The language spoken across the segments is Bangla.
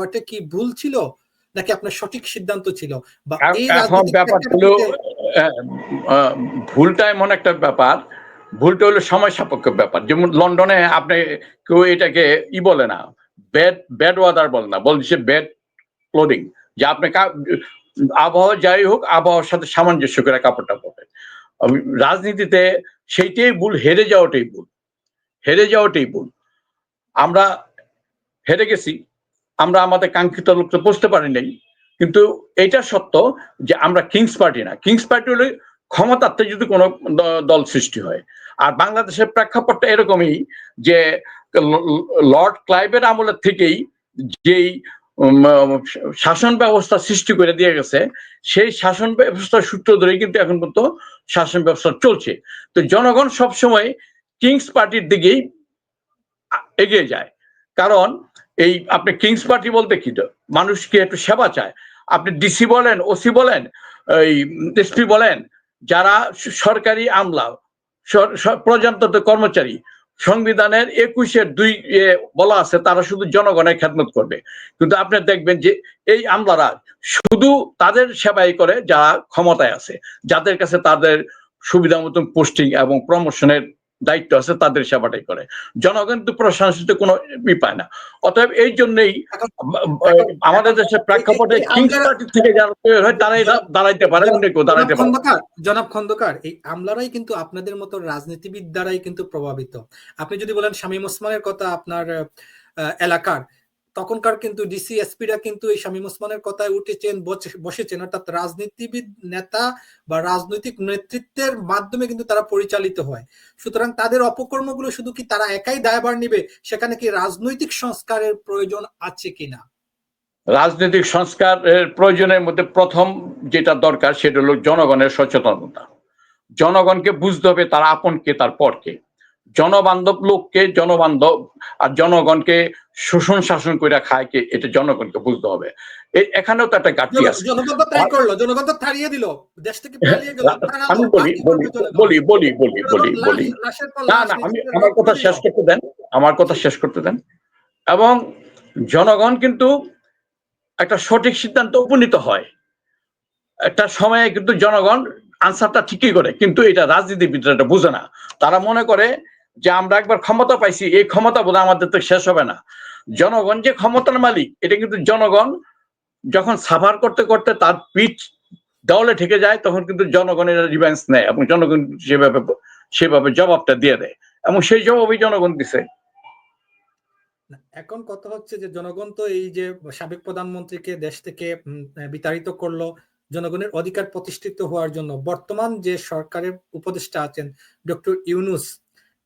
ওটা কি ভুল ছিল? নাকি আপনার সঠিক সিদ্ধান্ত ছিল? বা এই এখন ব্যাপার হলো প্রেক্ষাপটে আহ, আহ, ভুলটা এমন একটা ব্যাপার। ভুলটা হলো সময় সাপেক্ষ ব্যাপার। যেমন লন্ডনে আপনি কেউ এটাকে ই বলে না ব্যাড ব্যাড ওয়াদার বলে না বলছে ব্যাড ক্লোদিং যে আপনি আবহাওয়া যাই হোক আবহাওয়ার সাথে সামঞ্জস্য করে কাপড়টা আমি- রাজনীতিতে সেইটাই ভুল হেরে যাওয়াটাই ভুল। হেরে যাওয়াটাই ভুল। আমরা হেরে গেছি। আমরা আমাদের কাঙ্ক্ষিত লক্ষ্যে পৌঁছতে পারি নাই। কিন্তু এটা সত্য যে আমরা কিংস পার্টি না। কিংস পার্টি হলে ক্ষমতার্থে যদি কোনো দল সৃষ্টি হয়। আর বাংলাদেশের প্রেক্ষাপটটা এরকমই যে লর্ড ক্লাইভের আমলের থেকেই যেই শাসন ব্যবস্থা সৃষ্টি করে দিয়ে গেছে, সেই শাসন ব্যবস্থার সূত্র ধরেই কিন্তু এখন পর্যন্ত শাসন ব্যবস্থা চলছে। তো জনগণ সবসময় কিংস পার্টির দিকেই এগিয়ে যায়। কারণ এই আপনি কিংস পার্টি বলতে কি? মানুষকে একটু সেবা চায়। আপনি ডিসি বলেন ওসি বলেন, এই এসপি বলেন, যারা সরকারি আমলা প্রজাতন্ত্র কর্মচারী, সংবিধানের একুশের দুই বলা আছে, তারা শুধু জনগণের খেদমত করবে। কিন্তু আপনি দেখবেন যে এই আমলারা শুধু তাদের সেবাই করে যারা ক্ষমতায় আছে, যাদের কাছে তাদের সুবিধা মতন পোস্টিং এবং প্রমোশনের দায়িত্ব আছে তাদের সেবাটাই করে। জনগণ তো প্রশাসিত কোনো ই পায় না। অতএব এই জন্যই আমাদের দেশে প্রেক্ষাপটে কিংস পার্টি থেকে যারা তৈরি হয় তারাই দাঁড়াইতে পারে অন্য কেউ জনাব দাঁড়াইতে পারে জনাব খন্দকার এই আমলারাই কিন্তু আপনাদের মতো রাজনীতিবিদ দ্বারাই কিন্তু প্রভাবিত। আপনি যদি বলেন শামীম ওসমানের কথা আপনার এলাকার তখনকার কিন্তু ডিসি এসপিরা কিন্তু এই শামীম ওসমানের কথায় উঠেছেন বসে- বসেছেন। অর্থাৎ রাজনীতিবিদ নেতা বা রাজনৈতিক নেতৃত্বের মাধ্যমে কিন্তু তারা পরিচালিত হয়। সুতরাং তাদের অপকর্মগুলো শুধু কি তারা একাই দায়ভার নিবে? সেখানে কি রাজনৈতিক সংস্কারের প্রয়োজন আছে কিনা? রাজনৈতিক সংস্কারের প্রয়োজনের মধ্যে প্রথম যেটা দরকার সেটা হলো জনগণের সচেতনতা। জনগণকে বুঝতে হবে তার আপনকে তার পরকে জনবান্ধব লোককে জনবান্ধব আর জনগণকে শোষণ শাসন করে খায় কে? এটা জনগণকে বুঝতে হবে। এখানেও তো একটা ঘাটতি আছে। আমি বলি বলি বলি বলি বলি বলি না না আমি আমার কথা শেষ করতে দেন আমার কথা শেষ করতে দেন। এবং জনগণ কিন্তু একটা সঠিক সিদ্ধান্ত উপনীত হয়। একটা সময়ে কিন্তু জনগণ আনসারটা ঠিকই করে কিন্তু এটা রাজনীতিবিদরা এটা বুঝে না। তারা মনে করে যে আমরা একবার ক্ষমতা পাইছি, এই ক্ষমতা বোধ আমাদের তো শেষ হবে না। জনগণ যে ক্ষমতার মালিক, এটা কিন্তু জনগণ যখন সাফার করতে করতে তার পিঠ দেওয়ালে ঠেকে যায়, তখন কিন্তু জনগণের রিভেন্স নেয় এবং জনগণ সেভাবে সেভাবে জবাবটা দিয়ে দেয় এবং সেই জবাবই জনগণ দিছে। এখন কথা হচ্ছে যে জনগণ তো এই যে সাবেক প্রধানমন্ত্রীকে দেশ থেকে বিতাড়িত করল, জনগণের অধিকার প্রতিষ্ঠিত হওয়ার জন্য। বর্তমান যে সরকারের উপদেষ্টা আছেন, ডক্টর ইউনুস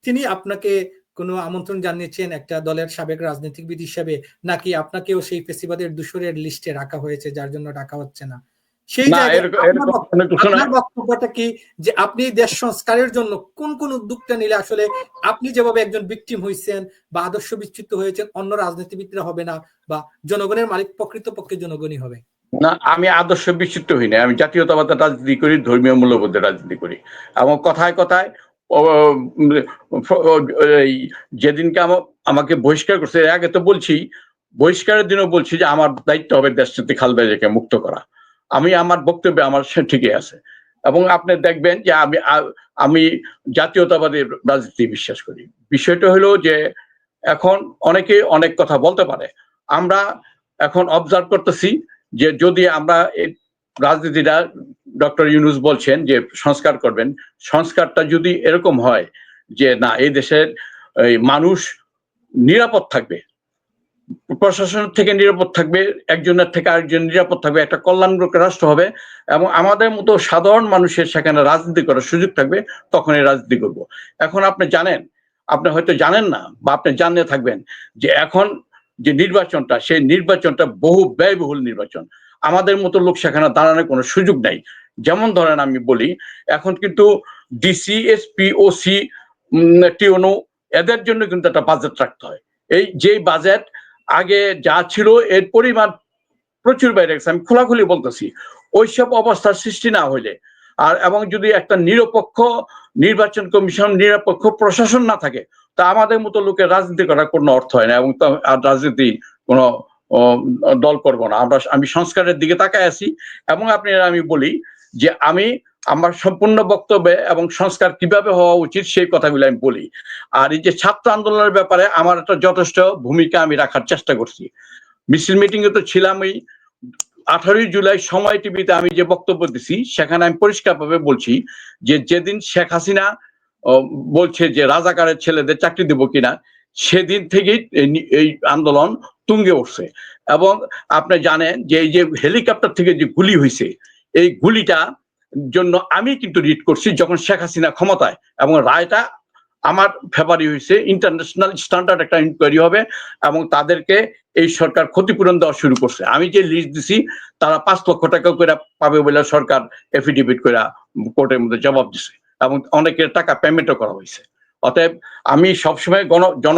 তিনি আপনাকে কোনো আমন্ত্রণ জানিয়েছেন একটা দলের সাবেক রাজনীতিবিদ হিসেবে নাকি আপনাকেও সেই ফেসিবাদের দূষরের লিস্টে রাখা হয়েছে যার জন্য ডাকা হচ্ছে না? সেই আপনার বক্তব্যটা কি যে আপনি দেশ সংস্কারের জন্য কোন কোন উদ্যোগটা নিলে আসলে আপনি যেভাবে একজন ভিকটিম হয়েছেন বা আদর্শ বিচ্যুত হয়েছেন অন্য রাজনীতিবিদরা হবে না বা জনগণের মালিক প্রকৃতপক্ষে জনগণই হবে? না আমি আদর্শ বিচ্ছিন্ন হই না আমি জাতীয়তাবাদের রাজনীতি করি ধর্মীয় মূল্যবোধের রাজনীতি করি। এবং কথায় কথায় যেদিনকে আমা- আমাকে বহিষ্কার করছে আগে তো বলছি, বহিষ্কারের দিনও বলছি যে আমার দায়িত্ব হবে দেশটিতে খালবাজাকে মুক্ত করা। আমি আমার বক্তব্যে আমার সে ঠিকই আছে। এবং আপনি দেখবেন যে আমি আমি জাতীয়তাবাদী রাজনীতি বিশ্বাস করি। বিষয়টা হলো যে এখন অনেকে অনেক কথা বলতে পারে। আমরা এখন অবজার্ভ করতেছি যে যদি আমরা রাজনীতিটা ডক্টর ইউনুস বলছেন যে সংস্কার করবেন। সংস্কারটা যদি এরকম হয় যে না, এই দেশের মানুষ নিরাপদ থাকবে, প্রশাসন থেকে নিরাপদ থাকবে, একজনের থেকে আরেকজন নিরাপদ থাকবে, একটা কল্যাণমূলক রাষ্ট্র হবে এবং আমাদের মতো সাধারণ মানুষের সেখানে রাজনীতি করার সুযোগ থাকবে তখন এই রাজনীতি করব। এখন আপনি জানেন, আপনি হয়তো জানেন না বা আপনি জানিয়ে থাকবেন যে এখন যে নির্বাচনটা, সেই নির্বাচনটা বহু ব্যয়বহুল নির্বাচন। আমাদের মতো লোক সেখানে দাঁড়ানোর কোনো সুযোগ নাই। যেমন ধরেন আমি বলি, এখন কিন্তু ডিসি এসপি ওসি টিওনো এদের জন্য কিন্তু একটা বাজেট রাখতে হয়। এই যেই বাজেট আগে যা ছিল, এর পরিমাণ প্রচুর বাইরে গেছে। আমি খোলাখুলি বলতেছি, ওইসব অবস্থার সৃষ্টি না হইলে আর এবং যদি একটা নিরপেক্ষ নির্বাচন কমিশন, নিরপেক্ষ প্রশাসন না থাকে, তা আমাদের মতো লোকের রাজনীতি করার কোনো অর্থ হয় না এবং রাজনীতি কোনো দল করব না। আমরা, আমি সংস্কারের দিকে তাকায় আছি এবং আপনি, আমি বলি যে আমি আমার সম্পূর্ণ বক্তব্যে এবং সংস্কার কীভাবে হওয়া উচিত সেই কথাগুলো আমি বলি। আর এই যে ছাত্র আন্দোলনের ব্যাপারে আমার একটা যথেষ্ট ভূমিকা আমি রাখার চেষ্টা করছি। মিছিল মিটিং এ তো ছিলামই। আঠারোই জুলাই সময় টিভিতে আমি যে বক্তব্য দিছি, সেখানে আমি পরিষ্কারভাবে বলছি যে যেদিন শেখ হাসিনা বলছে যে রাজাকারের ছেলেদের চাকরি দেবো কিনা সেদিন থেকেই এই আন্দোলন তুঙ্গে উঠছে। এবং আপনি জানেন যে এই যে হেলিকপ্টার থেকে যে গুলি হয়েছে এই গুলিটা জন্য আমি কিন্তু রিড করছি যখন শেখ হাসিনা ক্ষমতায়। এবং রায়টা আমার ফেভারি হয়েছে ইন্টারন্যাশনাল স্ট্যান্ডার্ড একটা ইনকোয়ারি হবে এবং তাদেরকে এই সরকার ক্ষতিপূরণ দেওয়া শুরু করছে। আমি যে লিস্ট দিছি, তারা পাঁচ লক্ষ টাকা করে পাবে বলে সরকার এফিডেভিট করে কোর্টের মধ্যে জবাব দিছে। এবং অনেকের টাকা পেমেন্টও করা হয়েছে অতএব আমি সবসময় গণ জন